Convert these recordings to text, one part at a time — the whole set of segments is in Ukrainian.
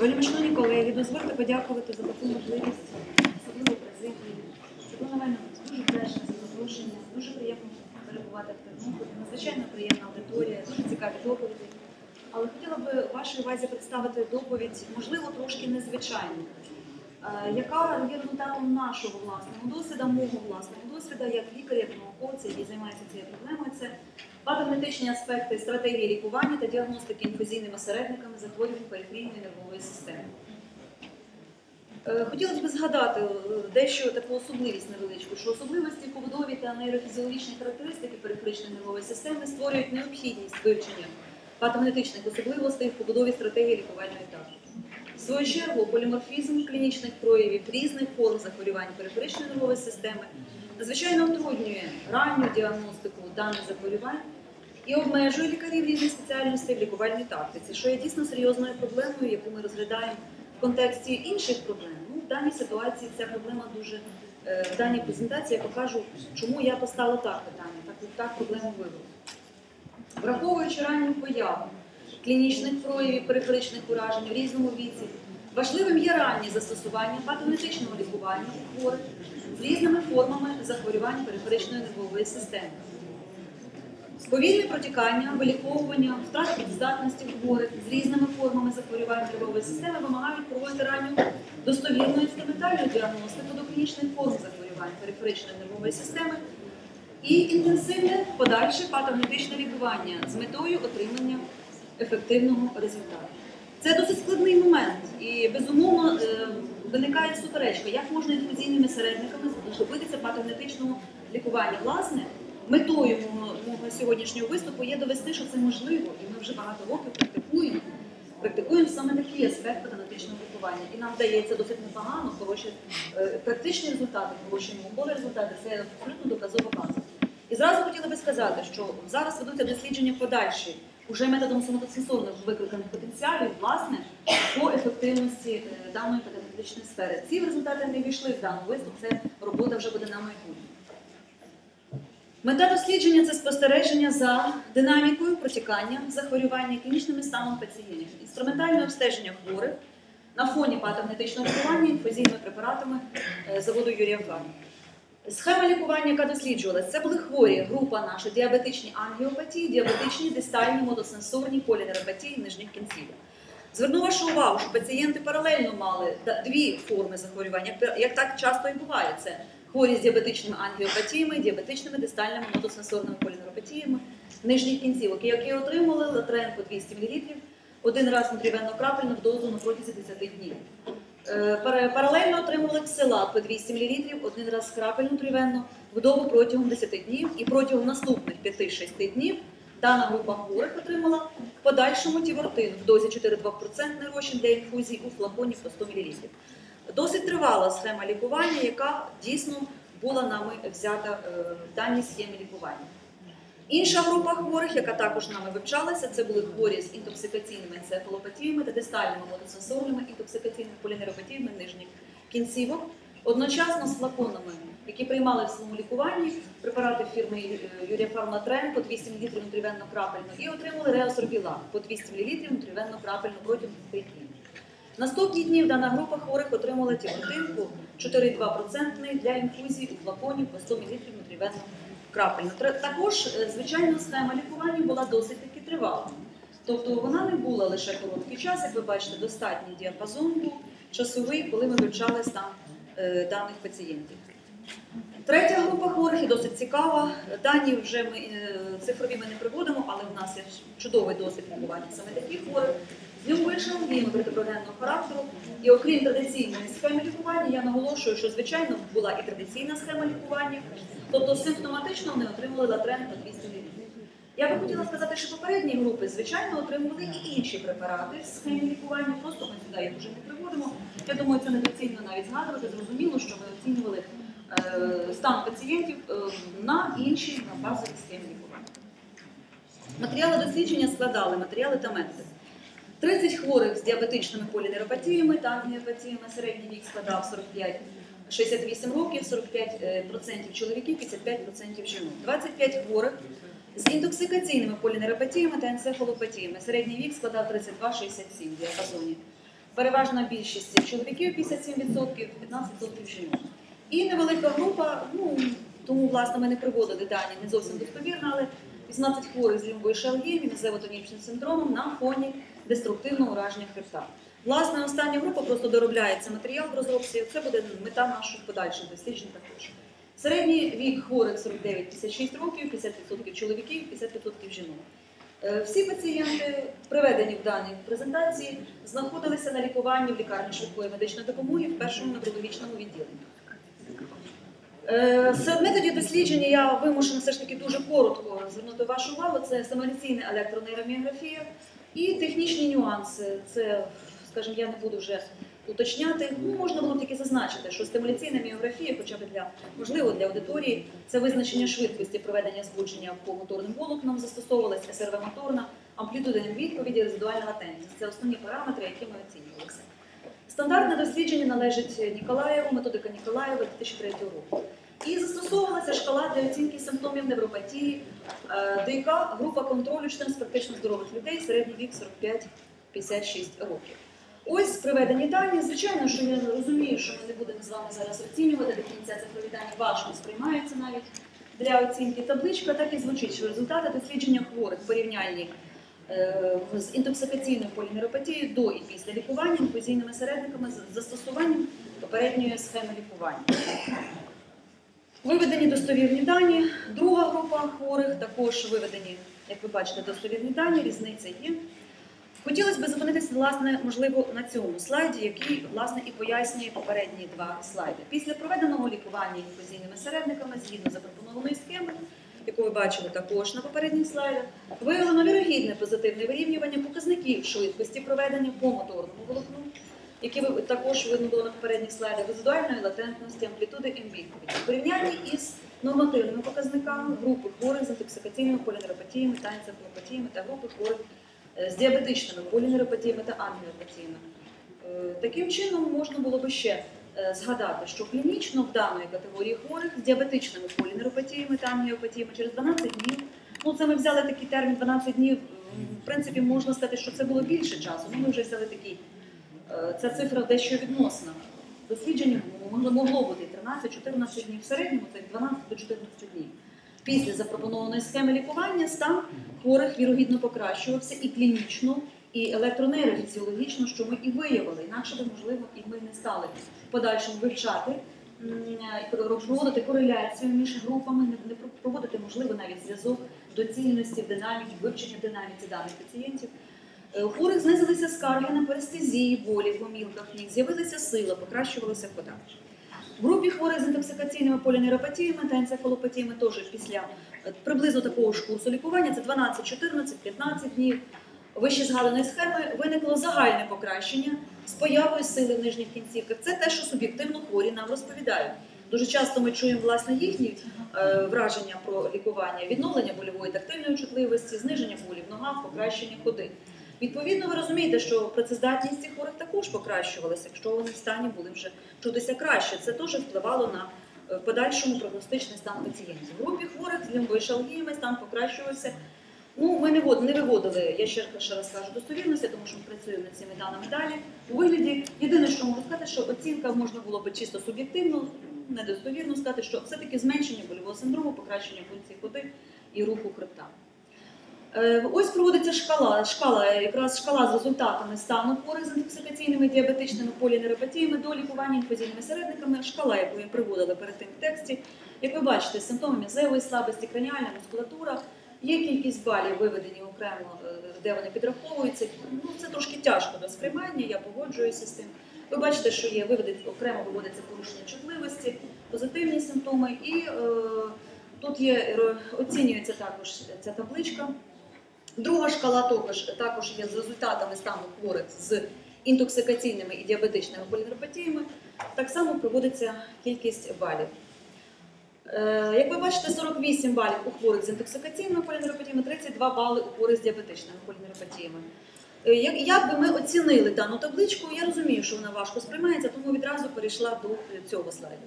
Вельми шановні колеги, дозвольте подякувати за таку можливість, особливо президії. Було мене дуже вдячна за запрошення, дуже приємно перебувати в Тернополі. Надзвичайно приємна аудиторія, дуже цікаві доповіді. Але хотіла би вашій увазі представити доповідь, можливо, трошки незвичайну, е, яка є результатом нашого власного досвіду, мого власного досвіду, як лікаря, як науковця, який займається цією проблемою. Це патогенетичні аспекти стратегії лікування та діагностики інфузійними середниками захворювань периферійної нервової системи. Е, Хотілося б згадати е, дещо таку особливість невеличку, що особливості побудові та нейрофізіологічні характеристики периферичної нервової системи створюють необхідність вивчення патогенетичних особливостей в побудові стратегії лікувальної тактики. В свою чергу, поліморфізм клінічних проявів різних форм захворювань периферичної нервової системи надзвичайно утруднює ранню діагностику даних захворювань і обмежує лікарів різних спеціальностей в лікувальній тактиці, що є дійсно серйозною проблемою, яку ми розглядаємо в контексті інших проблем. Ну, в даній ситуації ця проблема дуже е, в даній презентації я покажу, чому я поставила так питання, так, так проблему вибрала. Враховуючи ранню появу клінічних проявів периферичних уражень в різному віці, важливим є раннє застосування патогенетичного лікування хворих з різними формами захворювань периферичної нервової системи. Повільне протікання, виліковування, втрата підздатності хворих з різними формами захворювань нервової системи вимагають проводити ранню достовірну інструментальну діагностику до клінічних форм захворювань периферичної нервової системи і інтенсивне подальше патогенетичне лікування з метою отримання ефективного результату. Це досить складний момент, і безумовно е, виникає суперечка, як можна інфузійними середниками добитися патогенетичного лікування. Власне, метою мого, сьогоднішнього виступу є довести, що це можливо, і ми вже багато років практикуємо. Практикуємо саме такий аспект патогенетичного лікування, і нам вдається досить непогано, хороші е, практичні результати, хороші наукові результати це абсолютно доказова база. І зразу хотіла би сказати, що зараз ведуться дослідження подальші уже методом соматосенсорних викликаних потенціалів, власне, по ефективності е, даної патогенетичної сфери. Ці результати не війшли в даний виступ, це робота вже буде на майбутнє. Мета дослідження це спостереження за динамікою протікання захворювання клінічними станом пацієнтів, інструментальне обстеження хворих на фоні патогенетичного лікування інфузійними препаратами е, заводу Юрія Фарм. Схема лікування, яка досліджувалася, це були хворі, група наша, діабетичні ангіопатії, діабетичні дистальні мотосенсорні полінeuropатії нижніх кінцівок. Зверну вашу увагу, що пацієнти паралельно мали дві форми захворювання, як так часто і буває. Це хворі з діабетичними ангіопатіями, діабетичними дистальними мотосенсорними полінeuropатіями нижніх кінцівок, які отримали латрен по 200 мл один раз внутрівенно крапельно в дозу на протязі 10 днів. Е, Паралельно отримували ксилат по 200 мл один раз крапельно внутрівенно вдову протягом 10 днів і протягом наступних 5-6 днів дана група хворих отримала в подальшому тівортин в дозі 4,2% розчин для інфузії у флаконі по 100 мл. Досить тривала схема лікування, яка дійсно була нами взята е, в даній схемі лікування. Інша група хворих, яка також нами вивчалася, це були хворі з інтоксикаційними енцефалопатіями та дистальними мотосенсорними інтоксикаційними полінeuropатіями нижніх кінцівок, одночасно з флаконами, які приймали в своєму лікуванні препарати фірми е, Юрія Фарматрен по 200 мл внутрівенно крапельно і отримали реосорбілак по 200 мл внутрівенно крапельно протягом 5 днів. Наступні дні дана група хворих отримала тімотинку 4,2% для інфузії у флаконі по 100 мл внутрівенно крапельно. Також, е, звичайно, схема лікування була досить таки тривала. Тобто вона не була лише короткий час, як ви бачите, достатній діапазон був часовий, коли ми вивчали стан е, даних пацієнтів. Третя група хворих і досить цікава. Дані вже ми е, цифрові ми не приводимо, але в нас є чудовий досвід лікування саме таких хворих. З ньовишем, діями протипрогенного характеру. І окрім традиційної схеми лікування, я наголошую, що звичайно була і традиційна схема лікування, тобто симптоматично вони отримали латрен по 200 мл. Я би хотіла сказати, що попередні групи, звичайно, отримували і інші препарати в схемі лікування. Просто ми сюди їх вже не приводимо. Я думаю, це недоцільно навіть згадувати. Зрозуміло, що ми оцінювали е, стан пацієнтів е, на іншій на базовій схемі лікування. Матеріали дослідження складали матеріали та методи. 30 хворих з діабетичними полінeuropатіями та ангіопатіями, середній вік складав 45 68 років, 45% чоловіків, 55% жінок. 25 хворих з інтоксикаційними полінeuropатіями та енцефалопатіями. Середній вік складав 32-67 в діапазоні. переважна більшість чоловіків 57%, 15% жінок. І невелика група, ну тому власне ми не приводили дані не зовсім достовірно, але 18 хворих з і мезевотонічним синдромом на фоні деструктивного ураження хребта. Власне, остання група просто доробляється матеріал в розробці. Це буде мета наших подальших досліджень також. Середній вік хворих 49-56 років, 50% чоловіків, 50% жінок. Е, Всі пацієнти, приведені в даній презентації, знаходилися на лікуванні в лікарні швидкої медичної допомоги в першому неврологічному відділенні. Е, методів дослідження я вимушена все ж таки дуже коротко звернути вашу увагу. Це стимуляційна електронейроміографія і технічні нюанси. Це, скажімо, я не буду вже уточняти. Ну, можна було тільки зазначити, що стимуляційна міографія, хоча б для можливо для аудиторії, це визначення швидкості проведення збудження по моторним волокнам, застосовувалася СРВ-моторна, амплітуда відповіді, резидуальна латентність. Це основні параметри, які ми оцінювалися. Стандартне дослідження належить Ніколаєву, методика Ніколаєва 2003 року. І застосовувалася шкала для оцінки симптомів невропатії, е, ДІК, група контролю член з практично здорових людей, середній вік 45-56 років. Ось приведені дані. Звичайно, що я розумію, що ми не будемо з вами зараз оцінювати до кінця цифрові дані важко сприймаються навіть для оцінки. Табличка так і звучить, що результати дослідження хворих порівняльні з інтоксикаційною полінeuропатією до і після лікування інфузійними середниками з застосуванням попередньої схеми лікування. Виведені достовірні дані. Друга група хворих також виведені, як ви бачите, достовірні дані, різниця є. Хотілося б зупинитися, власне, можливо, на цьому слайді, який власне і пояснює попередні два слайди. Після проведеного лікування інфузійними середниками, згідно запропонованої схеми, яку ви бачили також на попередніх слайдах, виявлено вірогідне позитивне вирівнювання показників швидкості проведення по моторному волокну, які ви також видно було на попередніх слайдах, резидуальної латентності, амплітуди і відповіді. В порівнянні із нормативними показниками групи хворих з інтоксикаційними полінeuропатіями та енцефалопатіями та групи хворих е, з діабетичними полінeuропатіями та ангіопатіями. Е, Таким чином можна було би ще згадати, що клінічно в даної категорії хворих з діабетичними полінeuропатіями та ангіопатіями через 12 днів. Ну, це ми взяли такий термін 12 днів. В принципі, можна сказати, що це було більше часу. Ну, ми вже взяли такий. е, Ця цифра дещо відносна. Дослідження могло бути 13-14 днів в середньому, це 12 до 14 днів. Після запропонованої схеми лікування стан хворих вірогідно покращувався і клінічно, і електронейрофізіологічно, що ми і виявили. Інакше би, можливо, і ми не стали в подальшому вивчати, проводити кореляцію між групами, не- проводити, можливо, навіть зв'язок доцільності в динаміці, вивчення динаміці даних пацієнтів. Е, У хворих знизилися скарги на парестезії, болі в гомілках ніг, з'явилася сила, покращувалася хода. В групі хворих з інтоксикаційними полінeuропатіями та енцефалопатіями теж після е, приблизно такого ж курсу лікування, це 12, 14, 15 днів. Вище згаданої схеми виникло загальне покращення з появою сили нижніх кінцівках. Це те, що суб'єктивно хворі нам розповідають. Дуже часто ми чуємо власне їхні е, враження про лікування, відновлення больової тактильної чутливості, зниження болі в ногах, покращення ходи. Відповідно, ви розумієте, що працездатність цих хворих також покращувалася, якщо вони в стані були вже чутися краще. Це теж впливало на е, подальшому прогностичний стан пацієнтів. В групі хворих з лімбоішалгіями стан покращувався. Ну, ми не, не виводили, я ще, раз кажу, достовірності, тому що ми працюємо над цими даними далі. У вигляді єдине, що можу сказати, що оцінка можна було би чисто суб'єктивно, недостовірно сказати, що все-таки зменшення больового синдрому, покращення функції ходи і руху хребта. Е, Ось проводиться шкала, шкала, якраз шкала з результатами стану хворих з інтоксикаційними діабетичними полінeuропатіями до лікування інфузійними середниками. Шкала, яку я приводила перед тим в тексті. Як ви бачите, симптоми м'язевої слабості, краніальна мускулатура. Є кількість балів виведені окремо, е, де вони підраховуються. Ну, це трошки тяжко до сприймання, я погоджуюся з тим. Ви бачите, що є виведені, окремо виводиться порушення чутливості, позитивні симптоми, і е, тут є е, оцінюється також ця табличка. Друга шкала також, також є з результатами стану хворих з інтоксикаційними і діабетичними полінeuропатіями. Так само проводиться кількість балів. Е, Як ви бачите, 48 балів у хворих з інтоксикаційними полінeuропатіями, 32 бали у хворих з діабетичними полінeuропатіями. Е, Як, би ми оцінили дану табличку, я розумію, що вона важко сприймається, тому відразу перейшла до цього слайду.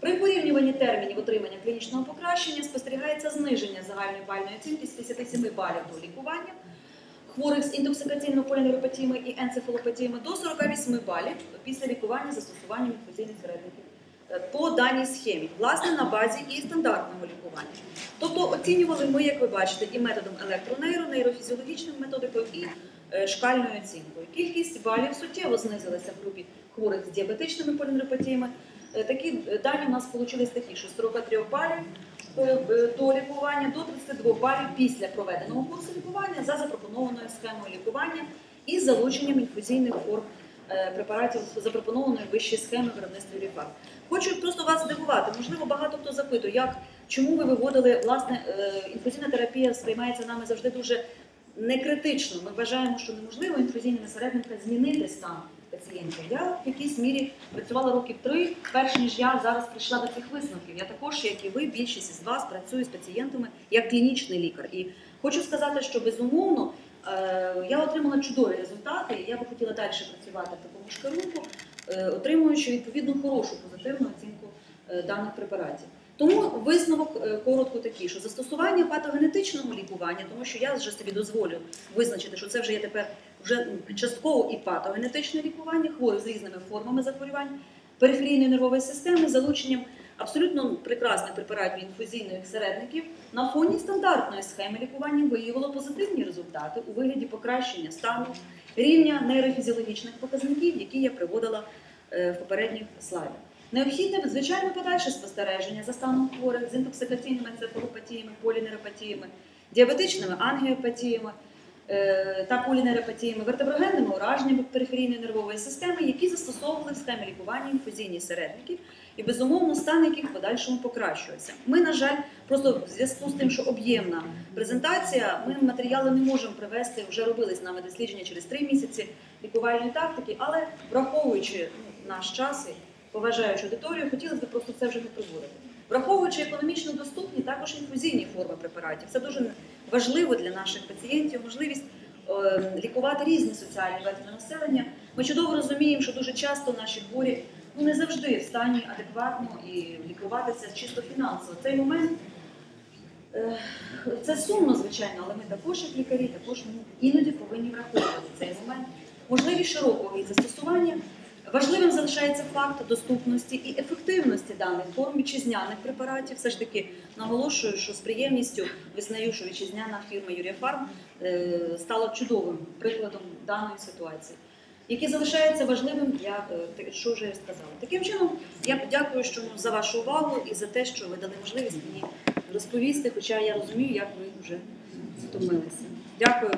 При порівнюванні термінів отримання клінічного покращення спостерігається зниження загальної бальної оцінки з 57 балів до лікування хворих з інтоксикаційно-полінeuropатіями і енцефалопатіями до 48 балів після лікування застосуванням інфузійних середників по даній схемі, власне, на базі і стандартного лікування. Тобто оцінювали ми, як ви бачите, і методом електронейро, нейрофізіологічною методикою, і е, шкальною оцінкою. Кількість балів суттєво знизилася в групі хворих з діабетичними полінeuropатіями. Е, Такі е, дані у нас вийшли такі, що з 43 балів е, е, до лікування до 32 балів після проведеного курсу лікування за запропонованою схемою лікування і залученням інфузійних форм е, препаратів запропонованої вище схеми виробництва Юріфар. Хочу просто вас здивувати. Можливо, багато хто запитує, як чому ви виводили власне е, інфузійна терапія сприймається нами завжди дуже некритично. Ми вважаємо, що неможливо інфузійними середниками змінити стан пацієнтів. Я в якійсь мірі працювала років три, перш ніж я зараз прийшла до цих висновків. Я також, як і ви, більшість із вас працюю з пацієнтами як клінічний лікар. І хочу сказати, що безумовно е, я отримала чудові результати, і я би хотіла далі працювати в такому ж керунку, е, отримуючи відповідну хорошу позитивну оцінку е, даних препаратів. Тому висновок е, коротко такий, що застосування патогенетичного лікування, тому що я вже собі дозволю визначити, що це вже є тепер вже частково і патогенетичне лікування хворих з різними формами захворювань периферійної нервової системи, залученням абсолютно прекрасних препаратів інфузійних середників на фоні стандартної схеми лікування виявило позитивні результати у вигляді покращення стану рівня нейрофізіологічних показників, які я приводила е, в попередніх слайдах. Необхідне звичайно подальше спостереження за станом хворих з інтоксикаційними енцефалопатіями, полінeuropатіями, діабетичними ангіопатіями та полінeuropатіями, вертеброгенними ураженнями периферійної нервової системи, які застосовували в схемі лікування інфузійні середники, і безумовно стан яких в подальшому покращується. Ми, на жаль, просто в зв'язку з тим, що об'ємна презентація, ми матеріали не можемо привести. Вже робили з нами дослідження через три місяці лікувальної тактики, але враховуючи ну, наш час і поважаючи аудиторію, хотілося б просто це вже не проводити. Враховуючи економічно доступні, також інфузійні форми препаратів. Це дуже важливо для наших пацієнтів, можливість е, лікувати різні соціальні верстви населення. Ми чудово розуміємо, що дуже часто наші хворі ну, не завжди в стані адекватно і лікуватися чисто фінансово. Цей момент е, це сумно, звичайно, але ми також, як лікарі, також ну, іноді повинні враховувати цей момент. Можливість широкого їх застосування. Важливим залишається факт доступності і ефективності даних форм вітчизняних препаратів. Все ж таки наголошую, що з приємністю визнаю, що вітчизняна фірма Юріфарм е, стала чудовим прикладом даної ситуації, який залишається важливим для е, що вже я сказала. Таким чином, я дякую що, за вашу увагу і за те, що ви дали можливість мені розповісти, хоча я розумію, як ви вже втомилися. Дякую.